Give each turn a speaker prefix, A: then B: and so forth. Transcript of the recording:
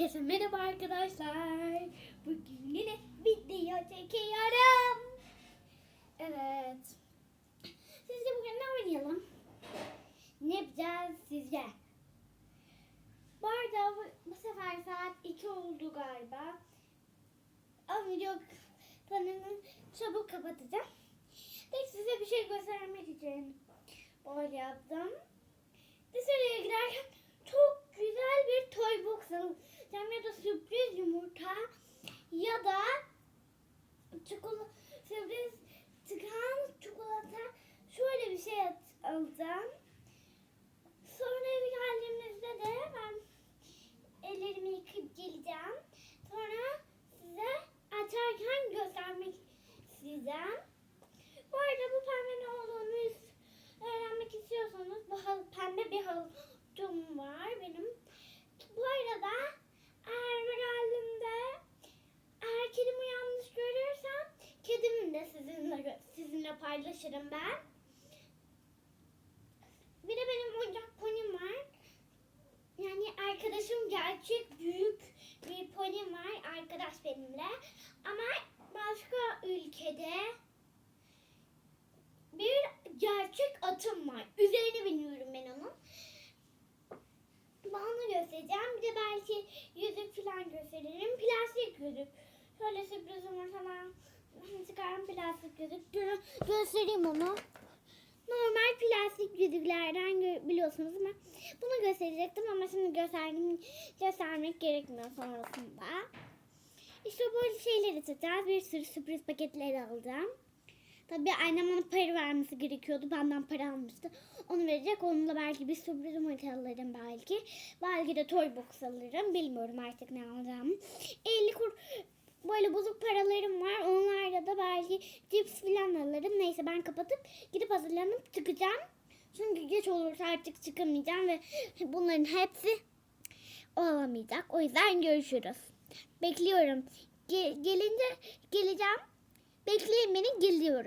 A: Herkese merhaba arkadaşlar. Bugün yine video çekiyorum. Evet. Sizce bugün ne oynayalım? Ne yapacağız sizce? Bu arada bu, bu sefer saat 2 oldu galiba. Ama video kanalını çabuk kapatacağım. Tek size bir şey göstermek için böyle yaptım. Dışarıya giderken çok güzel bir toy box alacağım ya da sürpriz yumurta ya da çikolata sürpriz çıkan çikolata şöyle bir şey at- alacağım. Sonra eve geldiğimizde de ben ellerimi yıkayıp geleceğim. Sonra size açarken göstermek isteyeceğim. Bu arada bu pembe ne olduğunu öğrenmek istiyorsanız bu hal- pembe bir havucum var benim. Bu arada eğer geldiğimde eğer kedimi yanlış görürsem kedimi de sizinle sizinle paylaşırım ben. Bir de benim oyuncak ponim var. Yani arkadaşım gerçek büyük bir ponim var arkadaş benimle. Ama başka ülkede bir gerçek atım var. Üzerine biniyorum ben onun. Bana göstereceğim. Bir de belki yüzük falan gösteririm. Plastik yüzük. Şöyle sürpriz yumurtadan çıkaran plastik yüzük. Gö- göstereyim onu. Normal plastik yüzüklerden gö- biliyorsunuz ama bunu gösterecektim ama şimdi gösterdim, göstermek gerekmiyor sonrasında. İşte böyle şeyleri tutacağız. Bir sürü sürpriz paketleri alacağım. Tabii annem ona para vermesi gerekiyordu. Benden para almıştı. Onu verecek. Onunla belki bir sürpriz yumurta alırım belki. Belki de toy box alırım. Bilmiyorum artık ne alacağımı. 50 kur böyle bozuk paralarım var. Onlarla da belki cips falan alırım. Neyse ben kapatıp gidip hazırlanıp çıkacağım. Çünkü geç olursa artık çıkamayacağım ve bunların hepsi olamayacak. O yüzden görüşürüz. Bekliyorum. Ge- gelince geleceğim. Bekleyin beni geliyorum.